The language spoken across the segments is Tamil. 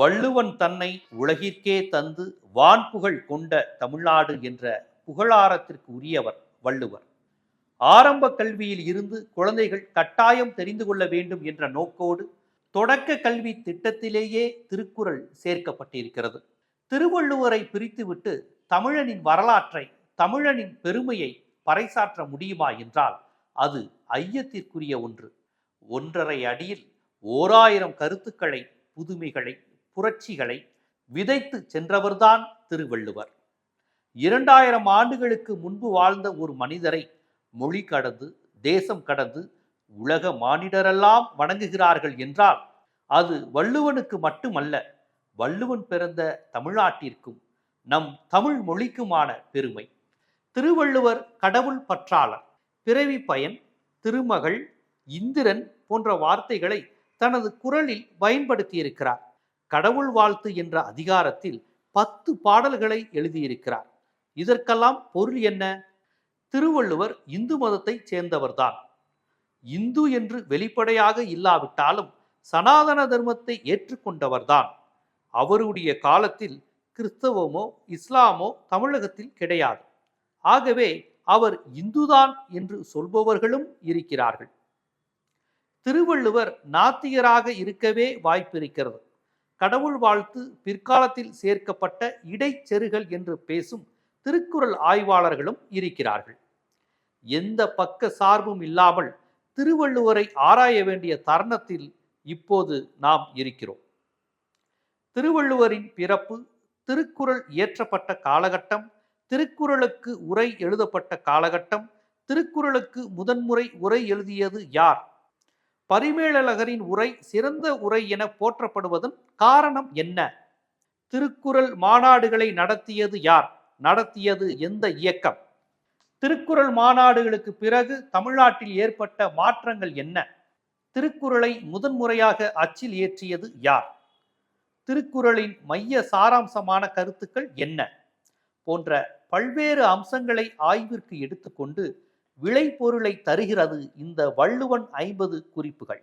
வள்ளுவன் தன்னை உலகிற்கே தந்து வான்புகழ் கொண்ட தமிழ்நாடு என்ற புகழாரத்திற்கு உரியவர் வள்ளுவர். ஆரம்ப கல்வியில் இருந்து குழந்தைகள் கட்டாயம் தெரிந்து கொள்ள வேண்டும் என்ற நோக்கோடு தொடக்க கல்வி திட்டத்திலேயே திருக்குறள் சேர்க்கப்பட்டிருக்கிறது. திருவள்ளுவரை பிரித்துவிட்டு தமிழனின் வரலாற்றை தமிழனின் பெருமையை பறைசாற்ற முடியுமா என்றால் அது ஐயத்திற்குரிய ஒன்று. ஒன்றரை அடியில் ஓராயிரம் கருத்துக்களை புதுமைகளை புரட்சிகளை விதைத்து சென்றவர்தான் திருவள்ளுவர். இரண்டாயிரம் ஆண்டுகளுக்கு முன்பு வாழ்ந்த ஒரு மனிதரை மொழி கடந்து தேசம் கடந்து உலக மானிடரெல்லாம் வணங்குகிறார்கள் என்றால் அது வள்ளுவனுக்கு மட்டுமல்ல வள்ளுவன் பிறந்த தமிழ்நாட்டிற்கும் நம் தமிழ் மொழிக்குமான பெருமை. திருவள்ளுவர் கடவுள் பற்றாளர் பிறவி பயன் திருமகள் இந்திரன் போன்ற வார்த்தைகளை தனது குரலில் பயன்படுத்தியிருக்கிறார். கடவுள் வாழ்த்து என்ற அதிகாரத்தில் பத்து பாடல்களை எழுதியிருக்கிறார். இதற்கெல்லாம் பொருள் என்ன? திருவள்ளுவர் இந்து மதத்தை சேர்ந்தவர்தான். இந்து என்று வெளிப்படையாக இல்லாவிட்டாலும் சனாதன தர்மத்தை ஏற்றுக்கொண்டவர்தான். அவருடைய காலத்தில் கிறிஸ்தவமோ இஸ்லாமோ தமிழகத்தில் கிடையாது. ஆகவே அவர் இந்துதான் என்று சொல்பவர்களும் இருக்கிறார்கள். திருவள்ளுவர் நாத்திகராக இருக்கவே வாய்ப்பிருக்கிறது. கடவுள் வாழ்த்து பிற்காலத்தில் சேர்க்கப்பட்ட இடைச்செருகல் என்று பேசும் திருக்குறள் ஆய்வாளர்களும் இருக்கிறார்கள். எந்த பக்க சார்பும் இல்லாமல் திருவள்ளுவரை ஆராய வேண்டிய தருணத்தில் இப்போது நாம் இருக்கிறோம். திருவள்ளுவரின் பிறப்பு திருக்குறள் இயற்றப்பட்ட காலகட்டம் திருக்குறளுக்கு உரை எழுதப்பட்ட காலகட்டம் திருக்குறளுக்கு முதன்முறை உரை எழுதியது யார்? பரிமேலழகரின் உரை சிறந்த உரை என போற்றப்படுவதன் காரணம் என்ன? திருக்குறள் மாநாடுகளை நடத்தியது யார்? நடத்தியது எந்த இயக்கம்? திருக்குறள் மாநாடுகளுக்கு பிறகு தமிழ்நாட்டில் ஏற்பட்ட மாற்றங்கள் என்ன? திருக்குறளை முதன்முறையாக அச்சில் ஏற்றியது யார்? திருக்குறளின் மைய சாராம்சமான கருத்துக்கள் என்ன? போன்ற பல்வேறு அம்சங்களை ஆய்விற்கு எடுத்துக்கொண்டு விளைபொருளை தருகிறது இந்த வள்ளுவன் ஐம்பது குறிப்புகள்.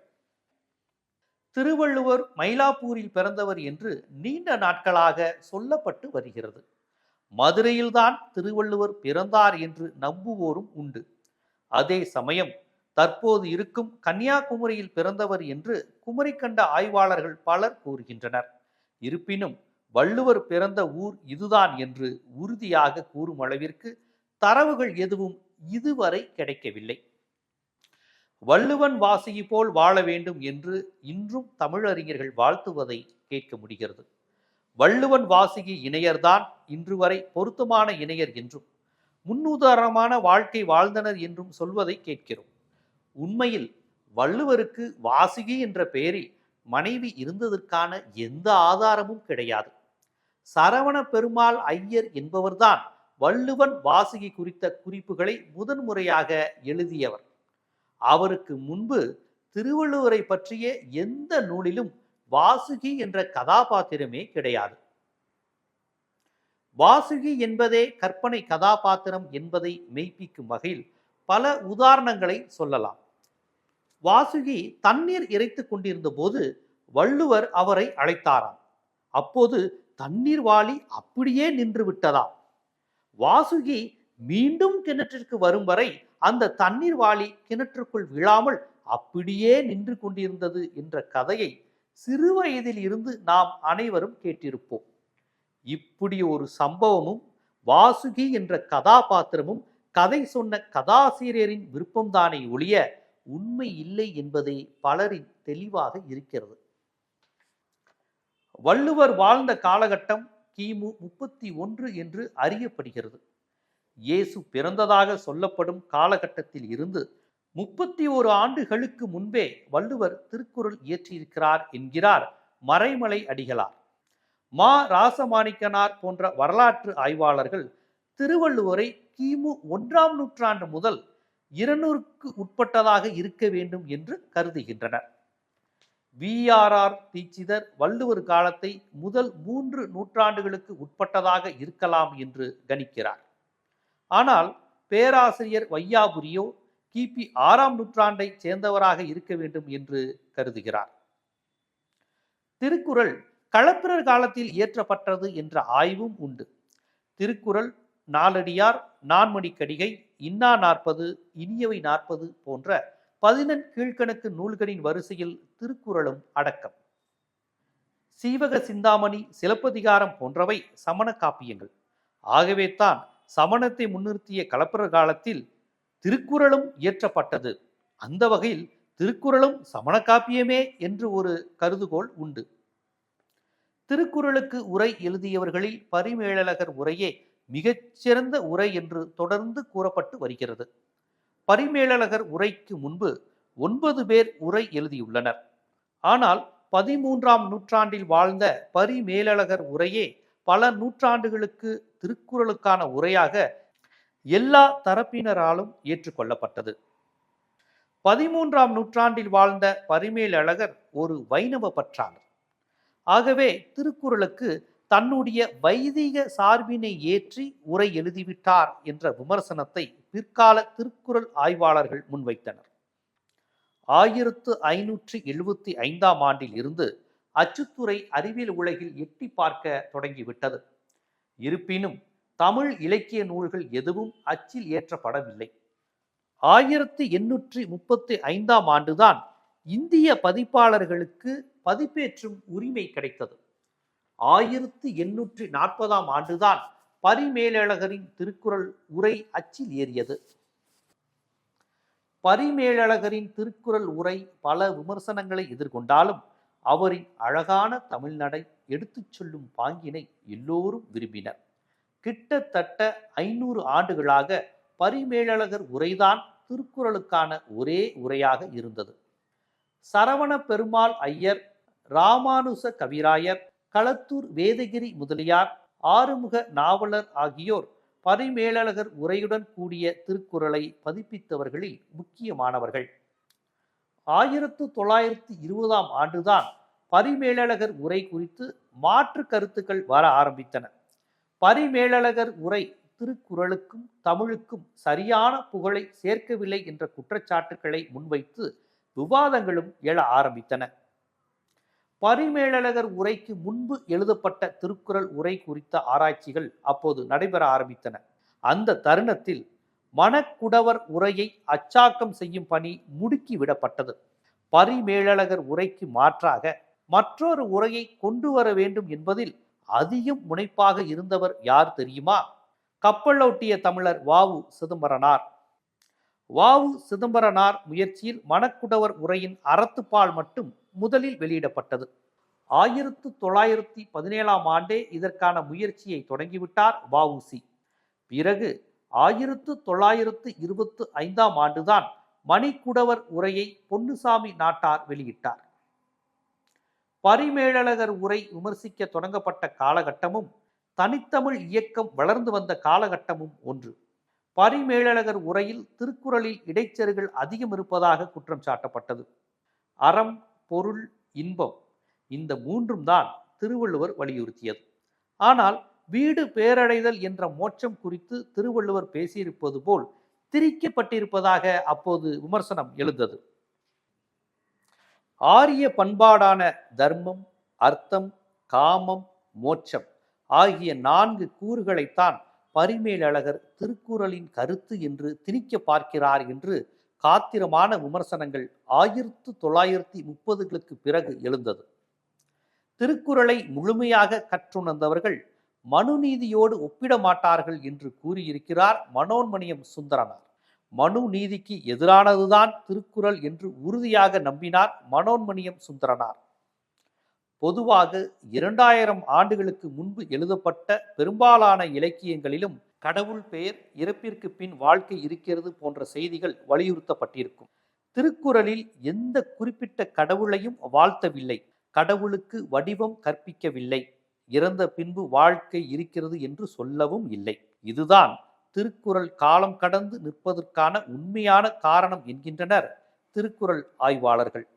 திருவள்ளுவர் மயிலாப்பூரில் பிறந்தவர் என்று நீண்ட நாட்களாக சொல்லப்பட்டு வருகிறது. மதுரையில்தான் திருவள்ளுவர் பிறந்தார் என்று நம்புவோரும் உண்டு. அதே சமயம் தற்போது இருக்கும் கன்னியாகுமரியில் பிறந்தவர் என்று குமரி கண்ட ஆய்வாளர்கள் பலர் கூறுகின்றனர். இருப்பினும் வள்ளுவர் பிறந்த ஊர் இதுதான் என்று உறுதியாக கூறும் அளவிற்கு தரவுகள் எதுவும் இதுவரை கிடைக்கவில்லை. வள்ளுவன் வாசியை போல் வாழ வேண்டும் என்று இன்றும் தமிழறிஞர்கள் வாழ்த்துவதை கேட்க முடிகிறது. வள்ளுவன் வாசிகி இணையர்தான் இன்று வரை பொருத்தமான இணையர் என்றும் முன்னுதாரணமான வாழ்க்கை வாழ்ந்தனர் என்றும் சொல்வதை கேட்கிறோம். உண்மையில் வள்ளுவருக்கு வாசுகி என்ற பெயரில் மனைவி இருந்ததற்கான எந்த ஆதாரமும் கிடையாது. சரவண பெருமாள் ஐயர் என்பவர்தான் வள்ளுவன் வாசுகி குறித்த குறிப்புகளை முதன்முறையாக எழுதியவர். அவருக்கு முன்பு திருவள்ளுவரை பற்றிய எந்த நூலிலும் வாசுகி என்ற கதாபாத்திரமே கிடையாது. வாசுகி என்பதே கற்பனை கதாபாத்திரம் என்பதை மெய்ப்பிக்கும் வகையில் பல உதாரணங்களை சொல்லலாம். வாசுகி தண்ணீர் இறைத்து கொண்டிருந்த போது வள்ளுவர் அவரை அழைத்தாராம். அப்போது தண்ணீர் வாளி அப்படியே நின்று விட்டதாம். வாசுகி மீண்டும் கிணற்றிற்கு வரும் வரை அந்த தண்ணீர் வாளி கிணற்றுக்குள் விழாமல் அப்படியே நின்று கொண்டிருந்தது என்ற கதையை சிறு வயதில் இருந்து நாம் அனைவரும் கேட்டிருப்போம். இப்படி ஒரு சம்பவமும் வாசுகி என்ற கதாபாத்திரமும் கதை சொன்ன கதாசிரியரின் விருப்பம்தானே ஒழிய உண்மை இல்லை என்பதே பலரின் தெளிவாக இருக்கிறது. வள்ளுவர் வாழ்ந்த காலகட்டம் கிமு முப்பத்தி ஒன்று என்று அறியப்படுகிறது. இயேசு பிறந்ததாக சொல்லப்படும் காலகட்டத்தில் இருந்து முப்பத்தி ஓரு ஆண்டுகளுக்கு முன்பே வள்ளுவர் திருக்குறள் இயற்றியிருக்கிறார் என்கிறார் மறைமலை அடிகளார். மா ராசமாணிக்கனார் போன்ற வரலாற்று ஆய்வாளர்கள் திருவள்ளுவரை கிமு ஒன்றாம் நூற்றாண்டு முதல் இருநூறுக்கு உட்பட்டதாக இருக்க வேண்டும் என்று கருதுகின்றனர். விஆர்ஆர் தீட்சிதர் வள்ளுவர் காலத்தை முதல் மூன்று நூற்றாண்டுகளுக்கு உட்பட்டதாக இருக்கலாம் என்று கணிக்கிறார். ஆனால் பேராசிரியர் வையாபுரியோ கிபி ஆறாம் நூற்றாண்டை சேர்ந்தவராக இருக்க வேண்டும் என்று கருதுகிறார். திருக்குறள் களப்பிரர் காலத்தில் இயற்றப்பட்டது என்ற ஆய்வும் உண்டு. திருக்குறள் நாலடியார் நான்மணிக்கடிகை இன்னா நாற்பது இனியவை நாற்பது போன்ற பதினெண் கீழ்கணக்கு நூல்களின் வரிசையில் திருக்குறளும் அடக்கம். சீவக சிந்தாமணி சிலப்பதிகாரம் போன்றவை சமண காப்பியங்கள். ஆகவே தான் சமணத்தை முன்னிறுத்திய கலப்பர காலத்தில் திருக்குறளும் இயற்றப்பட்டது. அந்த வகையில் திருக்குறளும் சமண காப்பியமே என்று ஒரு கருதுகோள் உண்டு. திருக்குறளுக்கு உரை எழுதியவர்களில் பரிமேலழகர் உரையே மிகச்சிறந்த உரை என்று தொடர்ந்து கூறப்பட்டு வருகிறது. பரிமேலழகர் உரைக்கு முன்பு ஒன்பது பேர் உரை எழுதியுள்ளனர். ஆனால் பதிமூன்றாம் நூற்றாண்டில் வாழ்ந்த பரிமேலழகர் உரையே பல நூற்றாண்டுகளுக்கு திருக்குறளுக்கான உரையாக எல்லா தரப்பினராலும் ஏற்றுக்கொள்ளப்பட்டது. பதிமூன்றாம் நூற்றாண்டில் வாழ்ந்த பரிமேலழகர் ஒரு வைணவ பற்றாளர். ஆகவே திருக்குறளுக்கு தன்னுடைய வைதிக சார்பினை ஏற்றி உரை எழுதிவிட்டார் என்ற விமர்சனத்தை பிற்கால திருக்குறள் ஆய்வாளர்கள் முன்வைத்தனர். ஆயிரத்து ஐநூற்றி எழுபத்தி ஐந்தாம் ஆண்டில் இருந்து அச்சுத்துறை அறிவியல் உலகில் எட்டி பார்க்க தொடங்கிவிட்டது இருப்பினும் தமிழ் இலக்கிய நூல்கள் எதுவும் அச்சில் ஏற்றப்படவில்லை. ஆயிரத்தி எண்ணூற்றி முப்பத்தி ஐந்தாம் ஆண்டுதான் இந்திய பதிப்பாளர்களுக்கு பதிப்பேற்றும் உரிமை கிடைத்தது. ஆயிரத்தி எண்ணூற்றி நாற்பதாம் ஆண்டுதான் பரிமேலழகரின் திருக்குறள் உரை அச்சில் ஏறியது. பரிமேலழகரின் திருக்குறள் உரை பல விமர்சனங்களை எதிர்கொண்டாலும் அவரின் அழகான தமிழ்நடை எடுத்துச் சொல்லும் பாங்கினை எல்லோரும் விரும்பினர். கிட்டத்தட்ட ஐநூறு ஆண்டுகளாக பரிமேலழகர் உரைதான் திருக்குறளுக்கான ஒரே உரையாக இருந்தது. சரவண பெருமாள் ஐயர் ராமானுச கவிராயர் களத்தூர் வேதகிரி முதலியார் ஆறுமுக நாவலர் ஆகியோர் பரிமேலழகர் உரையுடன் கூடிய திருக்குறளை பதிப்பித்தவர்களில் முக்கியமானவர்கள். ஆயிரத்து தொள்ளாயிரத்து இருபதாம் ஆண்டுதான் பரிமேலழகர் உரை குறித்து மாற்று கருத்துக்கள் வர ஆரம்பித்தன. பரிமேலழகர் உரை திருக்குறளுக்கும் தமிழுக்கும் சரியான புகழை சேர்க்கவில்லை என்ற குற்றச்சாட்டுக்களை முன்வைத்து விவாதங்களும் எழ ஆரம்பித்தன. பரிமேலழகர் உரைக்கு முன்பு எழுதப்பட்ட திருக்குறள் உரை குறித்த ஆராய்ச்சிகள் அப்போது நடைபெற ஆரம்பித்தன. அந்த தருணத்தில் மணக்குடவர் உரையை அச்சாக்கம் செய்யும் பணி முடுக்கி விடப்பட்டது. பரிமேலழகர் உரைக்கு மாற்றாக மற்றொரு உரையை கொண்டு வர வேண்டும் என்பதில் அதிகம் முனைப்பாக இருந்தவர் யார் தெரியுமா? கப்பலோட்டிய தமிழர் வாவு சிதம்பரனார். வாவு சிதம்பரனார் முயற்சியில் மணக்குடவர் உரையின் அறத்துப்பால் மட்டும் முதலில் வெளியிடப்பட்டது. ஆயிரத்து தொள்ளாயிரத்தி பதினேழாம் ஆண்டே இதற்கான முயற்சியை தொடங்கிவிட்டார் வஉசி. பிறகு ஆயிரத்து தொள்ளாயிரத்து இருபத்து ஐந்தாம் ஆண்டுதான் மணிக்குடவர் உரையை பொன்னுசாமி நாட்டார் வெளியிட்டார். பரிமேலழகர் உரை விமர்சிக்க தொடங்கப்பட்ட காலகட்டமும் தனித்தமிழ் இயக்கம் வளர்ந்து வந்த காலகட்டமும் ஒன்று. பரிமேலழகர் உரையில் திருக்குறளில் இடைச்செருகள் அதிகம் இருப்பதாக குற்றம் சாட்டப்பட்டது. அறம் பொருள் இன்பம். இந்த மூன்றும் தான் திருவள்ளுவர் வலியுறுத்தியது. ஆனால் வீடு பேரடைதல் என்ற மோட்சம் குறித்து திருவள்ளுவர் பேசியிருப்பது போல் திரிக்கப்பட்டிருப்பதாக அப்போது விமர்சனம் எழுந்தது. ஆரிய பண்பாடான தர்மம் அர்த்தம் காமம் மோட்சம் ஆகிய நான்கு கூறுகளைத்தான் பரிமேலழகர் திருக்குறளின் கருத்து என்று திணிக்க பார்க்கிறார் என்று காத்திரமான விமர்சனங்கள் ஆயிரத்து தொள்ளாயிரத்தி முப்பதுகளுக்கு பிறகு எழுந்தது. திருக்குறளை முழுமையாக கற்றுணர்ந்தவர்கள் மனுநீதியோடு ஒப்பிட மாட்டார்கள் என்று கூறியிருக்கிறார் மனோன்மணியம் சுந்தரனார். மனு நீதிக்கு எதிரானதுதான் திருக்குறள் என்று உறுதியாக நம்பினார் மனோன்மணியம் சுந்தரனார். பொதுவாக இரண்டாயிரம் ஆண்டுகளுக்கு முன்பு எழுதப்பட்ட பெரும்பாலான இலக்கியங்களிலும் கடவுள் பெயர் இறப்பிற்கு பின் வாழ்க்கை இருக்கிறது போன்ற செய்திகள் வலியுறுத்தப்பட்டிருக்கும். திருக்குறளில் எந்த குறிப்பிட்ட கடவுளையும் வாழ்த்தவில்லை. கடவுளுக்கு வடிவம் கற்பிக்கவில்லை. இறந்த பின்பு வாழ்க்கை இருக்கிறது என்று சொல்லவும் இல்லை. இதுதான் திருக்குறள் காலம் கடந்து நிற்பதற்கான உண்மையான காரணம் என்கின்றனர் திருக்குறள் ஆய்வாளர்கள்.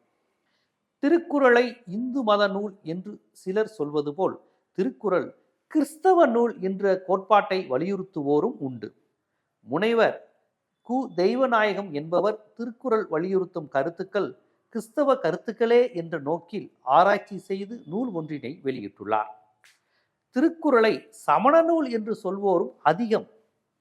திருக்குறளை இந்து மத நூல் என்று சிலர் சொல்வது போல் திருக்குறள் கிறிஸ்தவ நூல் என்ற கோட்பாட்டை வலியுறுத்துவோரும் உண்டு. முனைவர் கு. தெய்வநாயகம் என்பவர் திருக்குறள் வலியுறுத்தும் கருத்துக்கள் கிறிஸ்தவ கருத்துக்களே என்ற நோக்கில் ஆராய்ச்சி செய்து நூல் ஒன்றினை வெளியிட்டுள்ளார். திருக்குறளை சமண நூல் என்று சொல்வோரும் அதிகம்.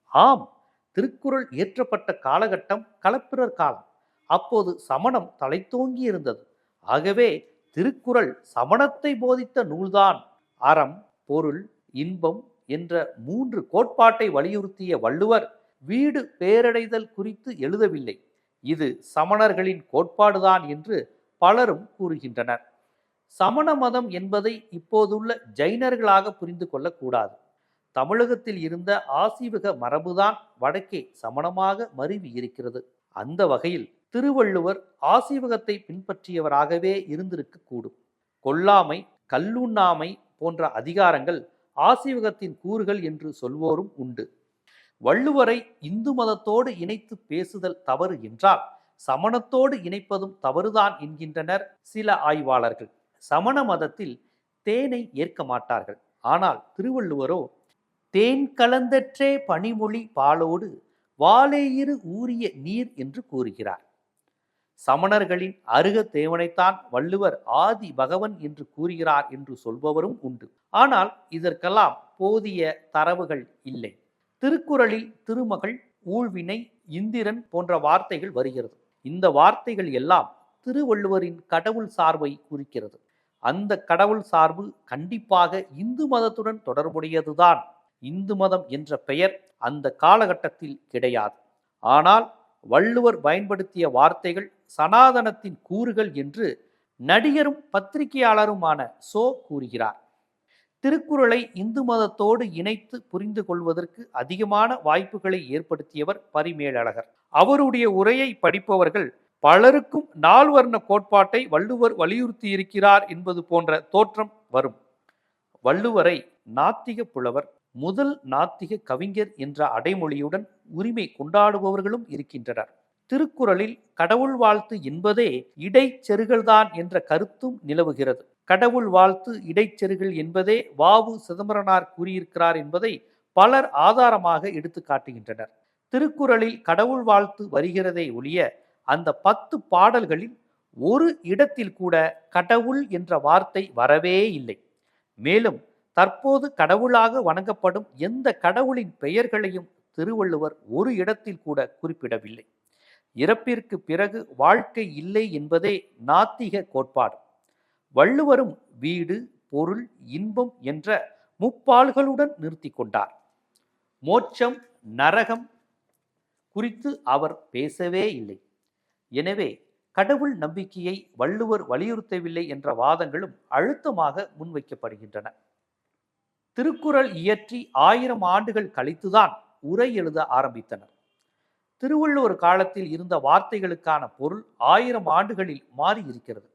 ஆம் திருக்குறள் இயற்றப்பட்ட காலகட்டம் களப்பிரர் காலம். அப்போது சமணம் தலைத்தோங்கி இருந்தது. ஆகவே திருக்குறள் சமணத்தை போதித்த நூல்தான். அறம் பொருள் இன்பம் என்ற மூன்று கோட்பாட்டை வலியுறுத்திய வள்ளுவர் வீடு பேரடைதல் குறித்து எழுதவில்லை. இது சமணர்களின் கோட்பாடுதான் என்று பலரும் கூறுகின்றனர். சமண மதம் என்பதை இப்போதுள்ள ஜைனர்களாக புரிந்து கொள்ளக்கூடாது. தமிழகத்தில் இருந்த ஆசீவக மரபுதான் வடக்கே சமணமாக மருவி இருக்கிறது. அந்த வகையில் திருவள்ளுவர் ஆசீவகத்தை பின்பற்றியவராகவே இருந்திருக்கக்கூடும். கொல்லாமை கல்லுண்ணாமை போன்ற அதிகாரங்கள் ஆசீவகத்தின் கூறுகள் என்று சொல்வோரும் உண்டு. வள்ளுவரை இந்து மதத்தோடு இணைத்து பேசுதல் தவறு என்றால் சமணத்தோடு இணைப்பதும் தவறுதான் என்கின்றனர் சில ஆய்வாளர்கள். சமண மதத்தில் தேனை ஏற்க மாட்டார்கள். ஆனால் திருவள்ளுவரோ தேன் கலந்தற்றே பனிமொழி பாலோடு வாலேயிரு ஊறிய நீர் என்று கூறுகிறார். சமணர்களின் அருக தேவனைத்தான் வள்ளுவர் ஆதி பகவன் என்று கூறுகிறார் என்று சொல்பவரும் உண்டு. ஆனால் இதற்கெல்லாம் போதிய தரவுகள் இல்லை. திருக்குறளில் திருமகள் ஊழ்வினை இந்திரன் போன்ற வார்த்தைகள் வருகிறது. இந்த வார்த்தைகள் எல்லாம் திருவள்ளுவரின் கடவுள் சார்பை குறிக்கிறது. அந்த கடவுள் சார்பு கண்டிப்பாக இந்து மதத்துடன் தொடர்புடையதுதான். இந்து மதம் என்ற பெயர் அந்த காலகட்டத்தில் கிடையாது. ஆனால் வள்ளுவர் பயன்படுத்திய வார்த்தைகள் சனாதனத்தின் கூறுகள் என்று நடிகரும் பத்திரிகையாளருமான சோ கூறுகிறார். திருக்குறளை இந்து மதத்தோடு இணைத்து புரிந்து கொள்வதற்கு அதிகமான வாய்ப்புகளை ஏற்படுத்தியவர் பரிமேலழகர். அவருடைய உரையை படிப்பவர்கள் பலருக்கும் நால்வர்ண கோட்பாட்டை வள்ளுவர் வலியுறுத்தி இருக்கிறார் என்பது போன்ற தோற்றம் வரும். வள்ளுவரை நாத்திக புலவர் முதல் நாத்திக கவிஞர் என்ற அடைமொழியுடன் உரிமை கொண்டாடுபவர்களும் இருக்கின்றனர். திருக்குறளில் கடவுள் வாழ்த்து என்பதே இடைச்செருகல்தான் என்ற கருத்தும் நிலவுகிறது. கடவுள் வாழ்த்து இடைச்செருகல் என்பதே வாவு சிதம்பரனார் கூறியிருக்கிறார் என்பதை பலர் ஆதாரமாக எடுத்து காட்டுகின்றனர். திருக்குறளில் கடவுள் வாழ்த்து வருகிறதே ஒழிய அந்த பத்து பாடல்களில் ஒரு இடத்தில் கூட கடவுள் என்ற வார்த்தை வரவே இல்லை. மேலும் தற்போது கடவுளாக வணங்கப்படும் எந்த கடவுளின் பெயர்களையும் திருவள்ளுவர் ஒரு இடத்தில் கூட குறிப்பிடவில்லை. இறப்பிற்கு பிறகு வாழ்க்கை இல்லை என்பதே நாத்திக கோட்பாடு. வள்ளுவரும் வீடு பொருள் இன்பம் என்ற முப்பால்களுடன் நிறுத்தி கொண்டார். மோட்சம் நரகம் குறித்து அவர் பேசவே இல்லை. எனவே கடவுள் நம்பிக்கையை வள்ளுவர் வலியுறுத்தவில்லை என்ற வாதங்களும் அழுத்தமாக முன்வைக்கப்படுகின்றன. திருக்குறள் இயற்றி ஆயிரம் ஆண்டுகள் கழித்துதான் உரை எழுத ஆரம்பித்தனர். திருவள்ளுவர் காலத்தில் இருந்த வார்த்தைகளுக்கான பொருள் ஆயிரம் ஆண்டுகளில் மாறி இருக்கிறது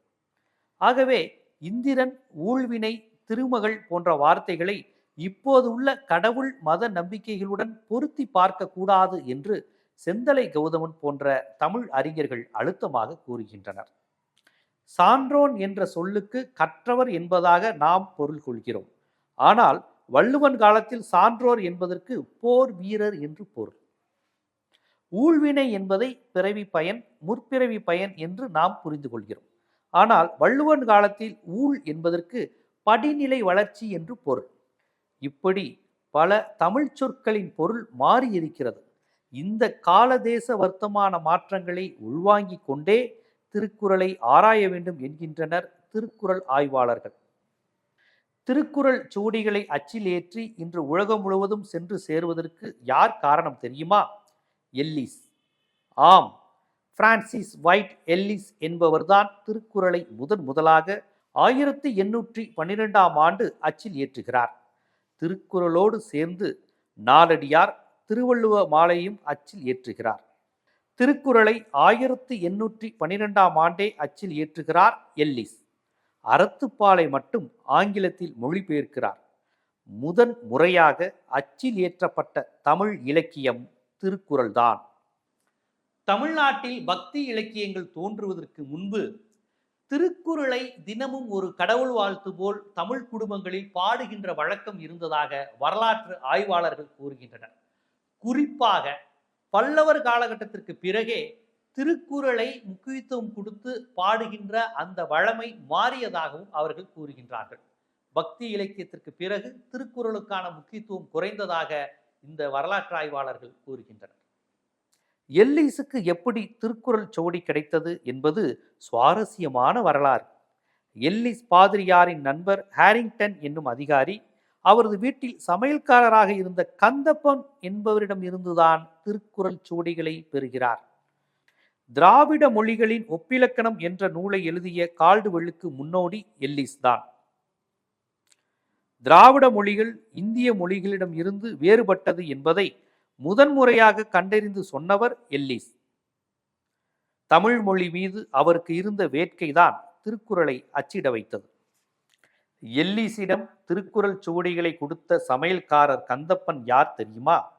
ஆகவே இந்திரன் ஊழ்வினை திருமகள் போன்ற வார்த்தைகளை இப்போது உள்ள கடவுள் மத நம்பிக்கைகளுடன் பொருத்தி பார்க்க கூடாது என்று செந்தலை கௌதமன் போன்ற தமிழ் அறிஞர்கள் அழுத்தமாக கூறுகின்றனர். சான்றோன் என்ற சொல்லுக்கு கற்றவர் என்பதாக நாம் பொருள் கொள்கிறோம். ஆனால் வள்ளுவன் காலத்தில் சான்றோர் என்பதற்கு போர் வீரர் என்று பொருள். ஊழ்வினை என்பதை பிறவி பயன் முற்பிறவி பயன் என்று நாம் புரிந்து கொள்கிறோம். ஆனால் வள்ளுவன் காலத்தில் ஊழ் என்பதற்கு படிநிலை வளர்ச்சி என்று பொருள். இப்படி பல தமிழ் சொற்களின் பொருள் மாறி இருக்கிறது இந்த காலதேச வர்த்தமான மாற்றங்களை உள்வாங்கிக் கொண்டே திருக்குறளை ஆராய வேண்டும் என்கின்றனர் திருக்குறள் ஆய்வாளர்கள். திருக்குறள் சுவடிகளை அச்சில் ஏற்றி இன்று உலகம் முழுவதும் சென்று சேருவதற்கு யார் காரணம் தெரியுமா? எல்லிஸ். ஆம் பிரான்சிஸ் ஒயிட் எல்லிஸ் என்பவர்தான் திருக்குறளை முதன் முதலாக ஆயிரத்தி எண்ணூற்றி பன்னிரெண்டாம் ஆண்டு அச்சில் ஏற்றுகிறார் திருக்குறளோடு சேர்ந்து நாலடியார் திருவள்ளுவ மாலையும் அச்சில் ஏற்றுகிறார் திருக்குறளை ஆயிரத்தி எண்ணூற்றி பன்னிரெண்டாம் ஆண்டே அச்சில் ஏற்றுகிறார் எல்லிஸ். அறத்துப்பாலை மட்டும் ஆங்கிலத்தில் மொழிபெயர்க்கிறார். முதன் முறையாக அச்சில் ஏற்றப்பட்ட தமிழ் இலக்கியம் திருக்குறள்தான். தமிழ்நாட்டில் பக்தி இலக்கியங்கள் தோன்றுவதற்கு முன்பு திருக்குறளை தினமும் ஒரு கடவுள் வாழ்த்து போல் தமிழ் குடும்பங்களில் பாடுகின்ற வழக்கம் இருந்ததாக வரலாற்று ஆய்வாளர்கள் கூறுகின்றனர். குறிப்பாக பல்லவர் காலகட்டத்திற்கு பிறகே திருக்குறளை முக்கியத்துவம் கொடுத்து பாடுகின்ற அந்த வழமை மாறியதாகவும் அவர்கள் கூறுகின்றார்கள். பக்தி இலக்கியத்திற்கு பிறகு திருக்குறளுக்கான முக்கியத்துவம் குறைந்ததாக இந்த வரலாற்று ஆய்வாளர்கள் கூறுகின்றனர். எல்லீஸுக்கு எப்படி திருக்குறள் சுவடி கிடைத்தது என்பது சுவாரஸ்யமான வரலாறு. எல்லிஸ் பாதிரியாரின் நண்பர் ஹாரிங்டன் என்னும் அதிகாரி அவரது வீட்டில் சமையல்காரராக இருந்த கந்தப்பன் என்பவரிடம் இருந்துதான் திருக்குறள் சுவடிகளை பெறுகிறார். திராவிட மொழிகளின் ஒப்பிலக்கணம் என்ற நூலை எழுதிய கால்டுவெல்லுக்கு முன்னோடி எல்லிஸ் தான். திராவிட மொழிகள் இந்திய மொழிகளிடம் இருந்து வேறுபட்டது என்பதை முதன்முறையாக கண்டறிந்து சொன்னவர் எல்லிஸ். தமிழ் மொழி மீது அவருக்கு இருந்த வேட்கைதான் திருக்குறளை அச்சிட வைத்தது. எல்லிஸிடம் திருக்குறள் சுவடிகளை கொடுத்த சமையல்காரர் கந்தப்பன் யார் தெரியுமா?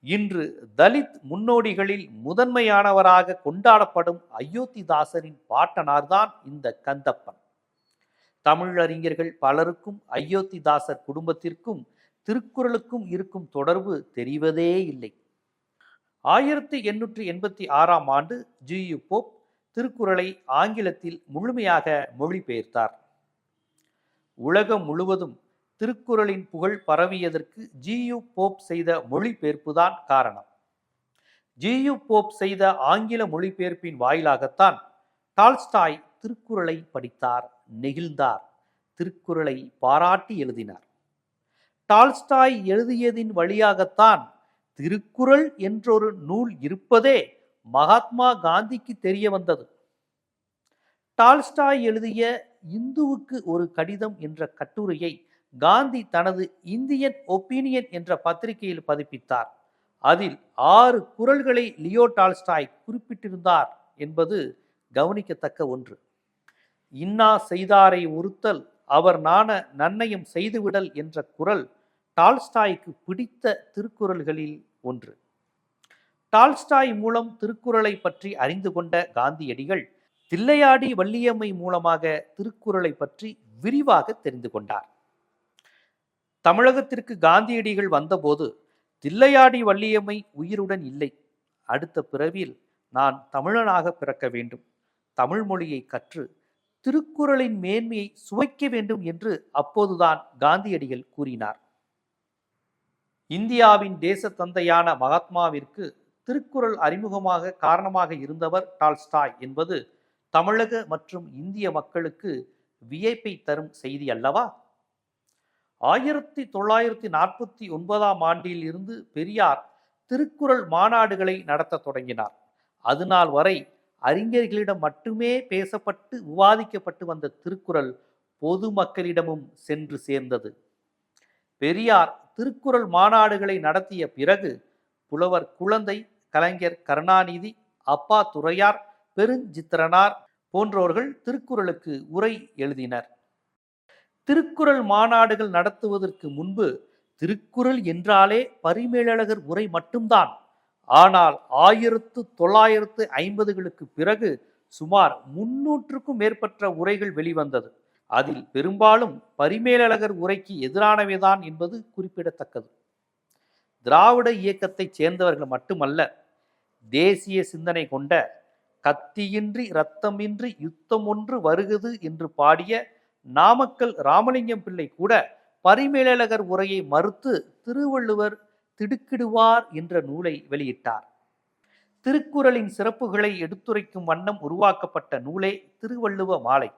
இன்று தலித் முன்னோடிகளில் முதன்மையானவராக கொண்டாடப்படும் அயோத்திதாசரின் பாட்டனார்தான் இந்த கந்தப்பன். தமிழறிஞர்கள் பலருக்கும் அயோத்திதாசர் குடும்பத்திற்கும் திருக்குறளுக்கும் இருக்கும் தொடர்பு தெரிவதே இல்லை. ஆயிரத்தி எண்ணூற்றி எண்பத்தி ஆறாம் ஆண்டு ஜி. யு. போப் திருக்குறளை ஆங்கிலத்தில் முழுமையாக மொழிபெயர்த்தார். உலகம் முழுவதும் திருக்குறளின் புகழ் பரவியதற்கு ஜியு போப் செய்த மொழிபெயர்ப்புதான் காரணம். ஜியு போப் செய்த ஆங்கில மொழிபெயர்ப்பின் வாயிலாகத்தான் டால்ஸ்டாய் திருக்குறளை படித்தார் நெகிழ்ந்தார் திருக்குறளை பாராட்டி எழுதினார். டால்ஸ்டாய் எழுதியதின் வழியாகத்தான் திருக்குறள் என்றொரு நூல் இருப்பதே மகாத்மா காந்திக்கு தெரிய வந்தது. டால்ஸ்டாய் எழுதிய இந்துவுக்கு ஒரு கடிதம் என்ற கட்டுரையை காந்தி தனது இந்தியன் ஒப்பீனியன் என்ற பத்திரிகையில் பதிப்பித்தார். அதில் ஆறு குரல்களை லியோ டால்ஸ்டாய் குறிப்பிட்டிருந்தார் என்பது கவனிக்கத்தக்க ஒன்று. இன்னா செய்தாரை ஒருத்தல் அவர் நாண நன்னயம் செய்துவிடல் என்ற குரல் டால்ஸ்டாய்க்கு பிடித்த திருக்குறள்களில் ஒன்று. டால்ஸ்டாய் மூலம் திருக்குறளை பற்றி அறிந்து கொண்ட காந்தியடிகள் தில்லையாடி வள்ளியம்மை மூலமாக திருக்குறளை பற்றி விரிவாக தெரிந்து கொண்டார். தமிழகத்திற்கு காந்தியடிகள் வந்தபோது தில்லையாடி வள்ளியம்மை உயிருடன் இல்லை. அடுத்த பிறவியில் நான் தமிழனாக பிறக்க வேண்டும். தமிழ் மொழியை கற்று திருக்குறளின் மேன்மையை சுவைக்க வேண்டும் என்று அப்போதுதான் காந்தியடிகள் கூறினார். இந்தியாவின் தேச தந்தையான மகாத்மாவிற்கு திருக்குறள் அறிமுகமாக காரணமாக இருந்தவர் டால்ஸ்டாய் என்பது தமிழக மற்றும் இந்திய மக்களுக்கு வியப்பை தரும் செய்தி அல்லவா? ஆயிரத்தி தொள்ளாயிரத்தி நாற்பத்தி ஒன்பதாம் ஆண்டில் இருந்து பெரியார் திருக்குறள் மாநாடுகளை நடத்த தொடங்கினார். அதுநாள் வரை அறிஞர்களிடம் மட்டுமே பேசப்பட்டு விவாதிக்கப்பட்டு வந்த திருக்குறள் பொதுமக்களிடமும் சென்று சேர்ந்தது. பெரியார் திருக்குறள் மாநாடுகளை நடத்திய பிறகு புலவர் குழந்தை கலைஞர் கருணாநிதி அப்பா துறையார் பெருஞ்சித்திரனார் போன்றோர்கள் திருக்குறளுக்கு உரை எழுதினர். திருக்குறள் மாநாடுகள் நடத்துவதற்கு முன்பு திருக்குறள் என்றாலே பரிமேலழகர் உரை மட்டும்தான். ஆனால் ஆயிரத்து தொள்ளாயிரத்து ஐம்பதுகளுக்கு பிறகு சுமார் முன்னூற்றுக்கும் மேற்பட்ட உரைகள் வெளிவந்தது. அதில் பெரும்பாலும் பரிமேலழகர் உரைக்கு எதிரானவைதான் என்பது குறிப்பிடத்தக்கது. திராவிட இயக்கத்தைச் சேர்ந்தவர்கள் மட்டுமல்ல தேசிய சிந்தனை கொண்ட கத்தியின்றி இரத்தமின்றி யுத்தம் ஒன்று வருகுது என்று பாடிய நாமக்கல் ராமலிங்கம் பிள்ளை கூட பரிமேலழகர் உரையை மறுத்து திருவள்ளுவர் திடுக்கிடுவார் என்ற நூலை வெளியிட்டார். திருக்குறளின் சிறப்புகளை எடுத்துரைக்கும் வண்ணம் உருவாக்கப்பட்ட நூலே திருவள்ளுவ மாலை.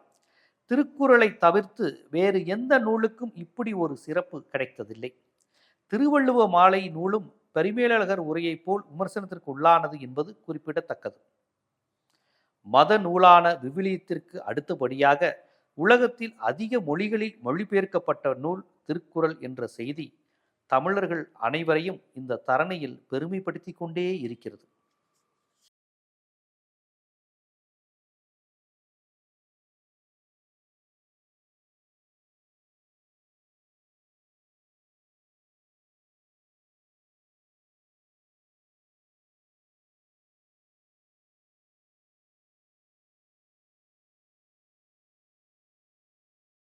திருக்குறளை தவிர்த்து வேறு எந்த நூலுக்கும் இப்படி ஒரு சிறப்பு கிடைத்ததில்லை. திருவள்ளுவ மாலை நூலும் பரிமேலழகர் உரையைப் போல் விமர்சனத்திற்கு உள்ளானது என்பது குறிப்பிடத்தக்கது. மத நூலான விவிலியத்திற்கு அடுத்தபடியாக உலகத்தில் அதிக மொழிகளில் மொழிபெயர்க்கப்பட்ட நூல் திருக்குறள் என்ற செய்தி தமிழர்கள் அனைவரையும் இந்த தரணியில் பெருமைப்படுத்திக் கொண்டே இருக்கிறது.